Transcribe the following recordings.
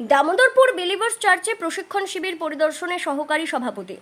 Damodarpur believers চার্চে প্রশিক্ষণ শিবির পরিদর্শনে সহকারী সভাপতি।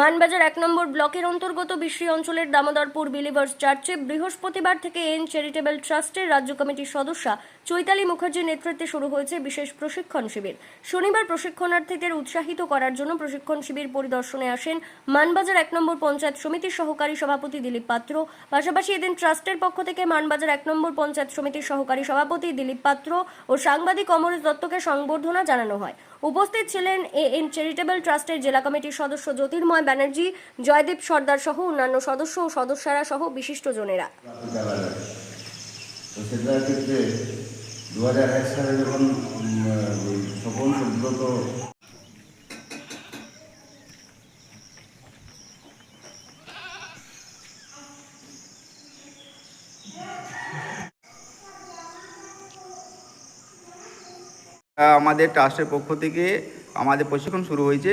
মানবাজার এক নম্বর ব্লকের অন্তর্গত বিশ্রী অঞ্চলের দামোদরপুর বিলিভার্স চার্চে বৃহস্পতিবার থেকে এন চ্যারিটেবল ট্রাস্টের রাজ্য কমিটির সদস্যা চৈতালি মুখার্জির নেতৃত্বে শুরু হয়েছে বিশেষ প্রশিক্ষণ শিবির। শনিবার প্রশিক্ষণার্থীদের উৎসাহিত করার জন্য প্রশিক্ষণ শিবির পরিদর্শনে আসেন মানবাজার এক নম্বর পঞ্চায়েত সমিতির সহকারী সভাপতি দিলীপ পাত্র। পাশাপাশি এদিন ট্রাস্টের পক্ষ থেকে মানবাজার এক নম্বর পঞ্চায়েত সমিতির সহকারী সভাপতি দিলীপ পাত্র ও সাংবাদিক অমরেশ দত্তকে সংবর্ধনা জানানো হয়। উপস্থিত ছিলেন এ এন চ্যারিটেবল ট্রাস্টের জেলা কমিটির সদস্য জ্যোতির্ময় ব্যানার্জি, জয়দীপ সর্দার সহ অন্যান্য সদস্য ও সদস্যরা সহ বিশিষ্টজনেরা দু হাজার এক সালে যখন সুব্রত আমাদের ট্রাস্টের পক্ষ থেকে আমাদের প্রশিক্ষণ শুরু হয়েছে।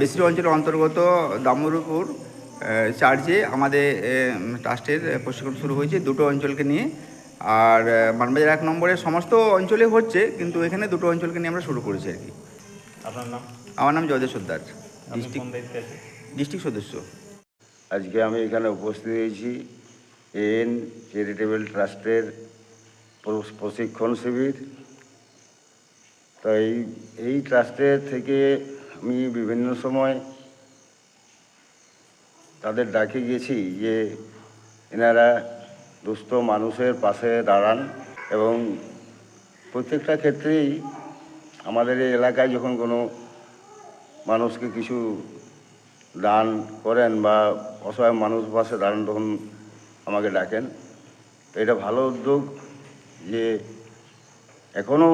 বেশি অঞ্চলের অন্তর্গত দামোদরপুর আহ, চার্চে আমাদের ট্রাস্টের প্রশিক্ষণ শুরু হয়েছে দুটো অঞ্চলকে নিয়ে। আর মানবাজার এক নম্বরে সমস্ত অঞ্চলে হচ্ছে কিন্তু এখানে দুটো অঞ্চলকে নিয়ে আমরা শুরু করেছি আর কি। আপনার নাম? আমার নাম জয়দেব সর্দার ডিস্ট্রিক্ট ডিস্ট্রিক্ট সদস্য। আজকে আমি এখানে উপস্থিত হয়েছি এন চ্যারিটেবল ট্রাস্টের প্রশিক্ষণ শিবির। তো এই এই ট্রাস্টের থেকে আমি বিভিন্ন সময় তাদের ডাকে গেছি যে এনারা দুস্থ মানুষের পাশে দাঁড়ান এবং প্রত্যেকটা ক্ষেত্রেই আমাদের এই এলাকায় যখন কোনো মানুষকে কিছু দান করেন বা অসহায় মানুষ পাশে দাঁড়ান, তখন আমাকে ডাকেন। এটা ভালো উদ্যোগ যে এখনও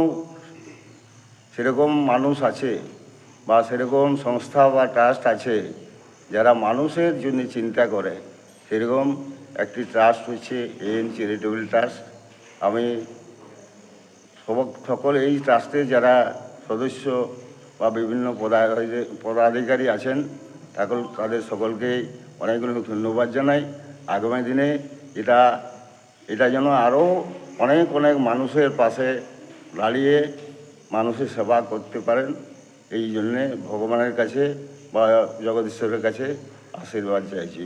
সেরকম মানুষ আছে বা সেরকম সংস্থা বা ট্রাস্ট আছে, যারা মানুষের জন্য চিন্তা করে, সেরকম একটি ট্রাস্ট হচ্ছে এন চ্যারিটেবল ট্রাস্ট আমি সকল এই ট্রাস্টে যারা সদস্য বা বিভিন্ন পদা- পদাধিকারী আছেন এখন তাদের সকলকেই অনেক অনেক ধন্যবাদ জানাই। আগামী দিনে এটা এটা যেন আরও অনেক অনেক মানুষের পাশে দাঁড়িয়ে মানুষের সেবা করতে পারেন এই জন্যে ভগবানের কাছে বা জগদীশ্বরের কাছে আশীর্বাদ চাইছি।